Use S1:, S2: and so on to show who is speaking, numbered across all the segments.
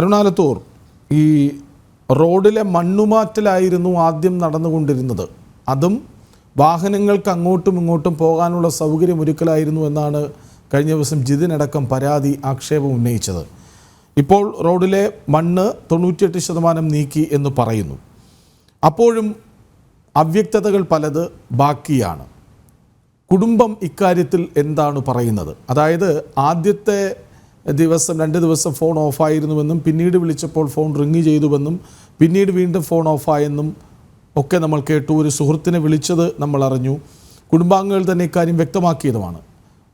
S1: അരുണാലത്തൂർ ഈ റോഡിലെ മണ്ണുമാറ്റലായിരുന്നു ആദ്യം നടന്നുകൊണ്ടിരുന്നത്. അതും വാഹനങ്ങൾക്ക് അങ്ങോട്ടും ഇങ്ങോട്ടും പോകാനുള്ള സൗകര്യം ഒരുക്കലായിരുന്നു എന്നാണ് കഴിഞ്ഞ ദിവസം ജിതിനടക്കം പരാതി ആക്ഷേപം ഉന്നയിച്ചത്. ഇപ്പോൾ റോഡിലെ മണ്ണ് തൊണ്ണൂറ്റിയെട്ട് ശതമാനം നീക്കി എന്ന് പറയുന്നു. അപ്പോഴും അവ്യക്തതകൾ പലത് ബാക്കിയാണ്. കുടുംബം ഇക്കാര്യത്തിൽ എന്താണ് പറയുന്നത്? അതായത് ആദ്യത്തെ ദിവസം രണ്ട് ദിവസം ഫോൺ ഓഫായിരുന്നുവെന്നും പിന്നീട് വിളിച്ചപ്പോൾ ഫോൺ റിങ് ചെയ്തുവെന്നും പിന്നീട് വീണ്ടും ഫോൺ ഓഫായെന്നും ഒക്കെ നമ്മൾ കേട്ടു. ഒരു സുഹൃത്തിനെ വിളിച്ചത് നമ്മൾ അറിഞ്ഞു. കുടുംബാംഗങ്ങൾ തന്നെ ഇക്കാര്യം വ്യക്തമാക്കിയതുമാണ്.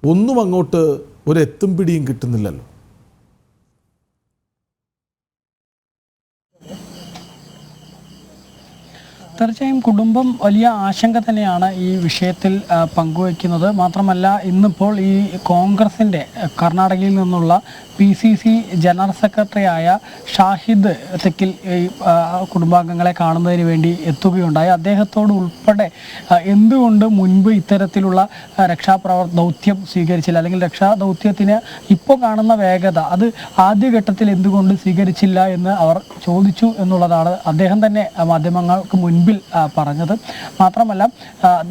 S1: ഒന്നും അങ്ങോട്ട് ഒരു എത്തും പിടിയും കിട്ടുന്നില്ലല്ലോ.
S2: തീർച്ചയായും കുടുംബം വലിയ ആശങ്ക തന്നെയാണ് ഈ വിഷയത്തിൽ പങ്കുവയ്ക്കുന്നത്. മാത്രമല്ല ഇന്നിപ്പോൾ ഈ കോൺഗ്രസിന്റെ കർണാടകയിൽ നിന്നുള്ള P C C general secretary ആയ ഷാഹിദ് തെക്കിൽ ഈ കുടുംബാംഗങ്ങളെ കാണുന്നതിന് വേണ്ടി എത്തുകയുണ്ടായി. അദ്ദേഹത്തോട് ഉൾപ്പെടെ എന്തുകൊണ്ട് മുൻപ് ഇത്തരത്തിലുള്ള രക്ഷാപ്രവർ ദൗത്യം സ്വീകരിച്ചില്ല? അല്ലെങ്കിൽ രക്ഷാ ദൗത്യത്തിന് ഇപ്പോൾ കാണുന്ന വേഗത അത് ആദ്യഘട്ടത്തിൽ എന്തുകൊണ്ട് സ്വീകരിച്ചില്ല എന്ന് അവർ ചോദിച്ചു എന്നുള്ളതാണ്. അദ്ദേഹം തന്നെ മാധ്യമങ്ങൾക്ക് മാധ്യമങ്ങൾക്ക് മുൻപിൽ പറഞ്ഞത്. മാത്രമല്ല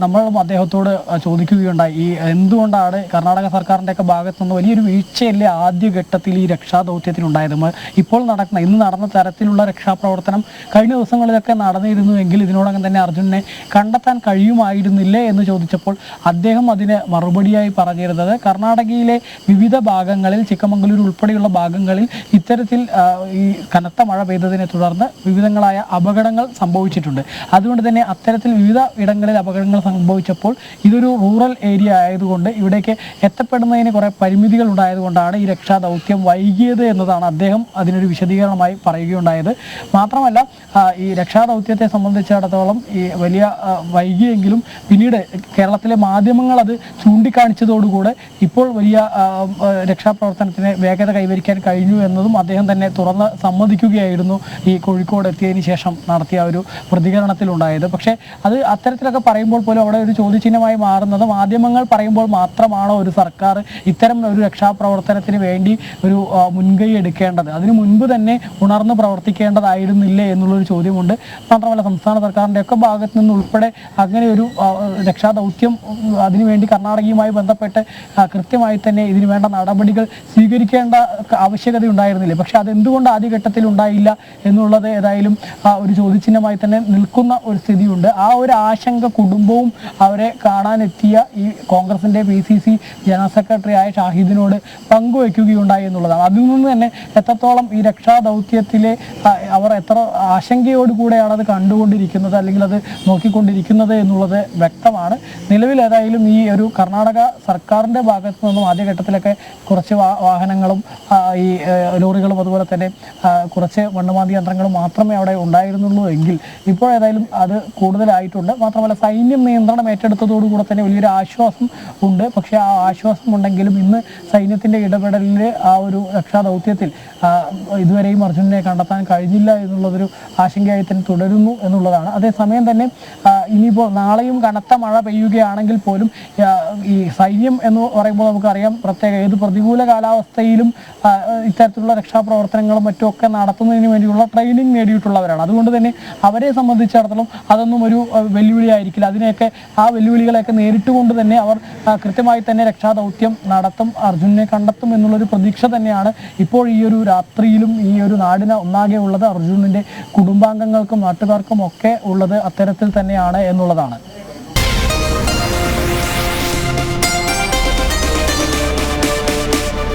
S2: നമ്മൾ അദ്ദേഹത്തോട് ചോദിക്കുകയുണ്ടായി. ഈ എന്തുകൊണ്ടാണ് കർണാടക സർക്കാരിന്റെയൊക്കെ ഭാഗത്തു നിന്ന് വലിയൊരു വീഴ്ചയല്ലേ ആദ്യഘട്ടത്തിൽ ഈ രക്ഷാദൗത്യത്തിനുണ്ടായത്? ഇപ്പോൾ നടക്കുന്ന ഇന്ന് നടന്ന തരത്തിലുള്ള രക്ഷാപ്രവർത്തനം കഴിഞ്ഞ ദിവസങ്ങളിലൊക്കെ നടന്നിരുന്നുവെങ്കിൽ ഇതിനോടകം തന്നെ അർജുനെ കണ്ടെത്താൻ കഴിയുമായിരുന്നില്ലേ എന്ന് ചോദിച്ചപ്പോൾ അദ്ദേഹം അതിന് മറുപടിയായി പറഞ്ഞിരുന്നത് കർണാടകയിലെ വിവിധ ഭാഗങ്ങളിൽ ചിക്കമംഗലൂർ ഉൾപ്പെടെയുള്ള ഭാഗങ്ങളിൽ ഇത്തരത്തിൽ ഈ കനത്ത മഴ പെയ്തതിനെ തുടർന്ന് വിവിധങ്ങളായ അപകടങ്ങൾ സംഭവിച്ചിട്ടുണ്ട്. അതുകൊണ്ട് തന്നെ അത്തരത്തിൽ വിവിധ ഇടങ്ങളിൽ അപകടങ്ങൾ സംഭവിച്ചപ്പോൾ ഇതൊരു റൂറൽ ഏരിയ ആയതുകൊണ്ട് ഇവിടേക്ക് എത്തപ്പെടുന്നതിന് കുറേ പരിമിതികൾ ഉണ്ടായതുകൊണ്ടാണ് ഈ രക്ഷാ ദൗത്യം വൈകിയത് എന്നതാണ് അദ്ദേഹം അതിനൊരു വിശദീകരണമായി പറയുകയുണ്ടായത്. മാത്രമല്ല ഈ രക്ഷാ ദൗത്യത്തെ സംബന്ധിച്ചിടത്തോളം ഈ വലിയ വൈകിയെങ്കിലും പിന്നീട് കേരളത്തിലെ മാധ്യമങ്ങൾ അത് ചൂണ്ടിക്കാണിച്ചതോടുകൂടെ ഇപ്പോൾ വലിയ രക്ഷാപ്രവർത്തനത്തിന് വേഗത കൈവരിക്കാൻ കഴിഞ്ഞു എന്നതും അദ്ദേഹം തന്നെ തുറന്ന് സമ്മതിക്കുകയായിരുന്നു ഈ കോഴിക്കോട് എത്തിയതിന് ശേഷം നടത്തിയ ഒരു പ്രതികരണത്തിലുണ്ടായത് പക്ഷേ അത് അത്തരത്തിലൊക്കെ പറയുമ്പോൾ പോലും അവിടെ ഒരു ചോദ്യചിഹ്നമായി മാറുന്നത് മാധ്യമങ്ങൾ പറയുമ്പോൾ മാത്രമാണോ ഒരു സർക്കാർ ഇത്തരം ഒരു രക്ഷാപ്രവർത്തനത്തിന് വേണ്ടി ഒരു മുൻകൈ എടുക്കേണ്ടത്? അതിനു മുൻപ് തന്നെ ഉണർന്ന് പ്രവർത്തിക്കേണ്ടതായിരുന്നില്ലേ എന്നുള്ളൊരു ചോദ്യമുണ്ട്. മാത്രമല്ല സംസ്ഥാന സർക്കാരിന്റെ ഒക്കെ ഭാഗത്തു നിന്ന് ഉൾപ്പെടെ അങ്ങനെ ഒരു രക്ഷാദൗത്യം അതിനുവേണ്ടി കർണാടകയുമായി ബന്ധപ്പെട്ട് കൃത്യമായി തന്നെ ഇതിനു വേണ്ട നടപടികൾ സ്വീകരിക്കേണ്ട ആവശ്യകത ഉണ്ടായിരുന്നില്ലേ? പക്ഷെ അതെന്തുകൊണ്ട് ആദ്യഘട്ടത്തിൽ ഉണ്ടായില്ല എന്നുള്ളത് ഏതായാലും ഒരു ചോദ്യചിഹ്നമായി തന്നെ നിൽക്കുന്ന ഒരു സ്ഥിതിയുണ്ട്. ആ ഒരു ആശങ്ക കുടുംബവും അവരെ കാണാനെത്തിയ ഈ കോൺഗ്രസിന്റെ P C C general secretary ആയ ഷാഹിദിനോട് പങ്കുവയ്ക്കുകയുണ്ടായി എന്നുള്ളതാണ്. അതിൽ നിന്ന് തന്നെ എത്രത്തോളം ഈ രക്ഷാ ദൗത്യത്തിലെ അവർ എത്ര ആശങ്കയോടുകൂടെയാണ് അത് കണ്ടുകൊണ്ടിരിക്കുന്നത് അല്ലെങ്കിൽ അത് നോക്കിക്കൊണ്ടിരിക്കുന്നത് എന്നുള്ളത് വ്യക്തമാണ്. നിലവിൽ ഏതായാലും ഈ ഒരു കർണാടക സർക്കാരിന്റെ ഭാഗത്തു നിന്നും ആദ്യഘട്ടത്തിലൊക്കെ കുറച്ച് വാഹനങ്ങളും ഈ ലോറികളും അതുപോലെ തന്നെ കുറച്ച് മണ്ണുമാന്തി യന്ത്രങ്ങളും മാത്രമേ അവിടെ ഉണ്ടായിരുന്നുള്ളൂ എങ്കിൽ ഇപ്പോൾ ഏതായാലും അത് കൂടുതലായിട്ടുണ്ട്. മാത്രമല്ല സൈന്യം നിയന്ത്രണം ഏറ്റെടുത്തതോടുകൂടെ തന്നെ വലിയൊരു ആശ്വാസം ഉണ്ട്. പക്ഷെ ആ ആശ്വാസം ഉണ്ടെങ്കിലും ഇന്ന് സൈന്യത്തിന്റെ ഇടപെടലിൽ ആ ഒരു രക്ഷാദൗത്യത്തിൽ ദൗത്യത്തിൽ ഇതുവരെയും അർജുനനെ കണ്ടെത്താൻ കഴിഞ്ഞില്ല എന്നുള്ളതൊരു ആശങ്കയായി തന്നെ തുടരുന്നു എന്നുള്ളതാണ്. അതേസമയം തന്നെ ഇനിയിപ്പോൾ നാളെയും കനത്ത മഴ പെയ്യുകയാണെങ്കിൽ പോലും ഈ സൈന്യം എന്ന് പറയുമ്പോൾ നമുക്കറിയാം പ്രത്യേക ഏത് പ്രതികൂല കാലാവസ്ഥയിലും ഇത്തരത്തിലുള്ള രക്ഷാപ്രവർത്തനങ്ങളും മറ്റുമൊക്കെ നടത്തുന്നതിന് വേണ്ടിയുള്ള ട്രെയിനിങ് നേടിയിട്ടുള്ളവരാണ്. അതുകൊണ്ട് തന്നെ അവരെ സംബന്ധിച്ചിടത്തോളം അതൊന്നും ഒരു വെല്ലുവിളി വെല്ലുവിളിയായിരിക്കില്ല അതിനെയൊക്കെ ആ വെല്ലുവിളികളെയൊക്കെ നേരിട്ട് കൊണ്ട് തന്നെ അവർ കൃത്യമായി തന്നെ രക്ഷാദൗത്യം നടത്തും അർജുനെ കണ്ടെത്തും എന്നുള്ളൊരു പ്രതീക്ഷ തന്നെയാണ് ഇപ്പോൾ ഈ ഒരു രാത്രിയിലും ഈ ഒരു നാടിന് ഒന്നാകെ ഉള്ളത് അർജുനന്റെ കുടുംബാംഗങ്ങൾക്കും നാട്ടുകാർക്കും ഒക്കെ ഉള്ളത് അത്തരത്തിൽ തന്നെയാണ് എന്നുള്ളതാണ്.